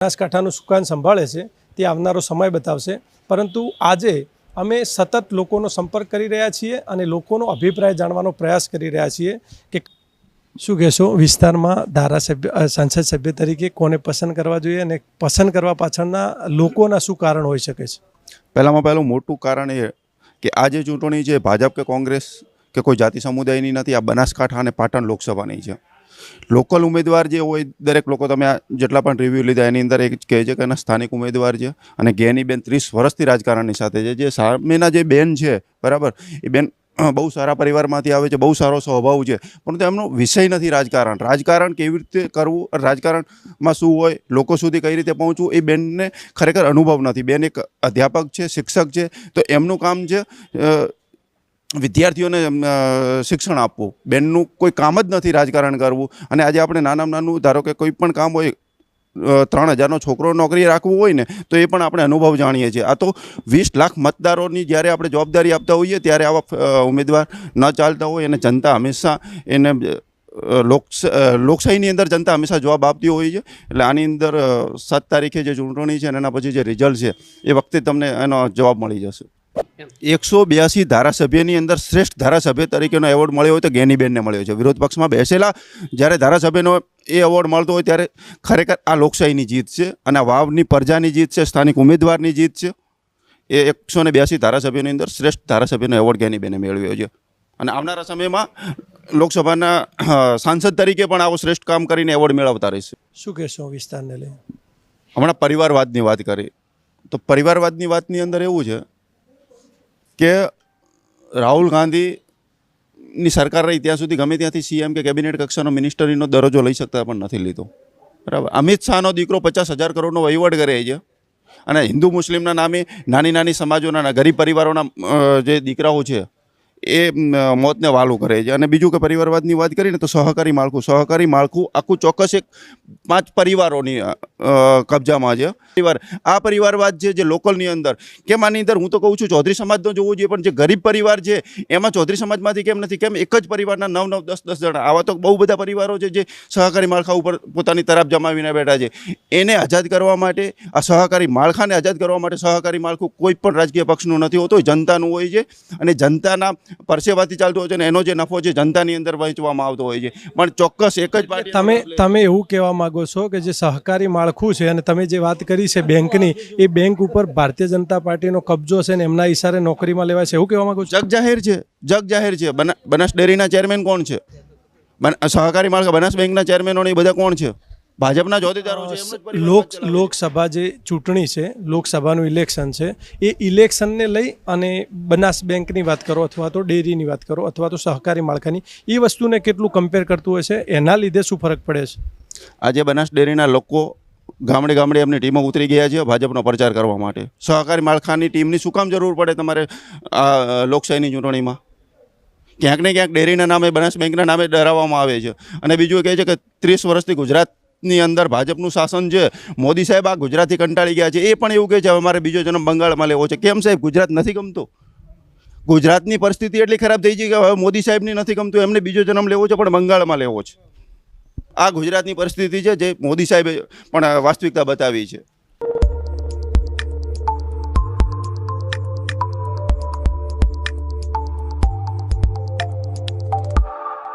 બનાસકાંઠાનું સુકાન સંભાળે છે, તે આવનારો સમય બતાવશે. પરંતુ આજે અમે સતત લોકોનો સંપર્ક કરી રહ્યા છીએ અને લોકોનો અભિપ્રાય જાણવાનો પ્રયાસ કરી રહ્યા છીએ કે શું કહેશો? વિસ્તારમાં ધારાસભ્ય સંસદ સભ્ય તરીકે કોને પસંદ કરવા જોઈએ અને પસંદ કરવા પાછળના લોકોના શું કારણ હોઈ શકે છે? પહેલામાં પહેલું મોટું કારણ એ કે આ જે ચૂંટણી છે, ભાજપ કે કોંગ્રેસ કે કોઈ જાતિ સમુદાયની નથી, આ બનાસકાંઠા અને પાટણ લોકસભાની છે. લોકલ ઉમેદવાર જે હોય, દરેક લોકો તમે જેટલા પણ રિવ્યૂ લીધા, એની અંદર એક કહે છે કે એના સ્થાનિક ઉમેદવાર છે અને બેન ત્રીસ વર્ષથી રાજકારણની સાથે છે. જે સામેના જે બેન છે, બરાબર? એ બેન બહુ સારા પરિવારમાંથી આવે છે, બહુ સારો સ્વભાવ છે. પરંતુ એમનો વિષય નથી રાજકારણ. રાજકારણ કેવી રીતે કરવું, રાજકારણમાં શું હોય, લોકો સુધી કઈ રીતે પહોંચવું, એ બેનને ખરેખર અનુભવ નથી. બેન એક અધ્યાપક છે, શિક્ષક છે. તો એમનું કામ છે વિદ્યાર્થીઓને શિક્ષણ આપવું. બેનનું કોઈ કામ જ નથી રાજકારણ કરવું. અને આજે આપણે નાનામાં નાનું, ધારો કે કોઈ પણ કામ હોય ત્રણ હજારનો છોકરો નોકરી રાખવું હોય ને, તો એ પણ આપણે અનુભવ જાણીએ છીએ. આ તો વીસ લાખ મતદારોની જ્યારે આપણે જવાબદારી આપતા હોઈએ, ત્યારે આવા ઉમેદવાર ન ચાલતા હોય અને જનતા હંમેશા એને લોક લોકશાહીની અંદર જનતા હંમેશા જવાબ આપતી હોય છે. એટલે આની અંદર સાત તારીખે જે ચૂંટણી છે અને એના પછી જે રિઝલ્ટ છે, એ વખતે તમને એનો જવાબ મળી જશે. એકસો બ્યાસી ધારાસભ્યની અંદર શ્રેષ્ઠ ધારાસભ્ય તરીકેનો એવોર્ડ મળ્યો હોય તો ગેનીબેનને મળ્યો છે. વિરોધ પક્ષમાં બેસેલા જ્યારે ધારાસભ્યનો એ એવોર્ડ મળતો હોય ત્યારે ખરેખર આ લોકશાહીની જીત છે અને વાવની પ્રજાની જીત છે સ્થાનિક ઉમેદવારની જીત છે. એ એકસો ને બ્યાસી ધારાસભ્યોની અંદર શ્રેષ્ઠ ધારાસભ્યનો એવોર્ડ ગેનીબેને મેળવ્યો છે. અને આવનારા સમયમાં લોકસભાના સાંસદ તરીકે પણ આવો શ્રેષ્ઠ કામ કરીને એવોર્ડ મેળવતા રહેશે. શું કહેશો વિસ્તારને લઈને? હમણાં પરિવારવાદની વાત કરી. તો પરિવારવાદની વાતની અંદર એવું છે કે રાહુલ ગાંધીની સરકાર રહી ત્યાં સુધી ગમે ત્યાંથી સીએમ કે કેબિનેટ કક્ષાનો મિનિસ્ટરીનો દરજ્જો લઈ શકતા પણ નથી લીધો. બરાબર. અમિત શાહનો દીકરો પચાસ હજાર કરોડનો વહીવટ કરે છે અને હિન્દુ મુસ્લિમના નામે નાની નાની સમાજોના, ગરીબ પરિવારોના જે દીકરાઓ છે એ મોતને વાલું કરે છે. અને બીજું કે પરિવારવાદની વાત કરીને તો સહકારી માળખું. સહકારી માળખું આખું ચોક્કસ એક પાંચ પરિવારોની કબજામાં છે. પરિવાર, આ પરિવારવાદ છે જે લોકલની અંદર. કેમ આની અંદર હું તો કહું છું ચૌધરી સમાજનો જોવું જોઈએ, પણ જે ગરીબ પરિવાર છે, એમાં ચૌધરી સમાજમાંથી કેમ નથી? કેમ એક જ પરિવારના નવ નવ, દસ દસ જણા? આવા તો બહુ બધા પરિવારો છે જે સહકારી માળખા ઉપર પોતાની તરફ જમાવીને બેઠા છે. એને આઝાદ કરવા માટે, આ સહકારી માળખાને આઝાદ કરવા માટે સહકારી માળખું કોઈ પણ રાજકીય પક્ષનું નથી હોતું. જનતાનું હોય છે. અને જનતાના પરસેવાથી ચાલતું હોય છે અને એનો જે નફો છે જનતાની અંદર વહેંચવામાં આવતો હોય છે. પણ ચોક્કસ એક જ પાર્ટી તમે તમે એવું કહેવા માંગો છો કે જે સહકારી માળખું છે અને તમે જે વાત કરી છે બેંકની એ બેંક ઉપર ભારતીય જનતા પાર્ટીનો કબજો છે ને એમના ઈશારે નોકરીમાં લેવાય છે એવું કહેવા માંગો છો? જગ જાહેર છે જગ જાહેર છે. બના બનાસ ડેરીના ચેરમેન કોણ છે? સહકારી માળખા બનાસ બેંકના ચેરમેનો એ બધા કોણ છે? ભાજપના જોદેદારો લોક લોકસભા જે ચૂંટણી છે લોકસભાનું ઇલેક્શન છે એ ઇલેક્શનને લઈ અને બનાસ બેંકની વાત કરો અથવા તો ડેરીની વાત કરો અથવા તો સહકારી માળખાની એ વસ્તુને કેટલું કમ્પેર કરતું હોય છે એના લીધે શું ફરક પડે છે? આજે બનાસ ડેરીના લોકો ગામડે ગામડે એમની ટીમો ઉતરી ગયા છે ભાજપનો પ્રચાર કરવા માટે. સહકારી માળખાની ટીમની શું કામ જરૂર પડે તમારે આ લોકશાહીની ચૂંટણીમાં? ક્યાંક ને ક્યાંક ડેરીના નામે બનાસ બેંકના નામે ડરાવવામાં આવે છે. અને બીજું કહે છે કે ત્રીસ વર્ષથી ગુજરાતની અંદર ભાજપનું શાસન છે મોદી સાહેબ આ ગુજરાતથી કંટાળી ગયા છે, એ પણ એવું કહે છે, હવે મારે બીજો જન્મ બંગાળમાં લેવો છે. કેમ સાહેબ? ગુજરાત નથી ગમતું? ગુજરાતની પરિસ્થિતિ એટલી ખરાબ થઈ છે કે હવે મોદી સાહેબની નથી ગમતું, એમને બીજો જન્મ લેવો છે, પણ બંગાળમાં લેવો છે. આ ગુજરાતની પરિસ્થિતિ છે, જે મોદી સાહેબે પણ વાસ્તવિકતા બતાવી છે.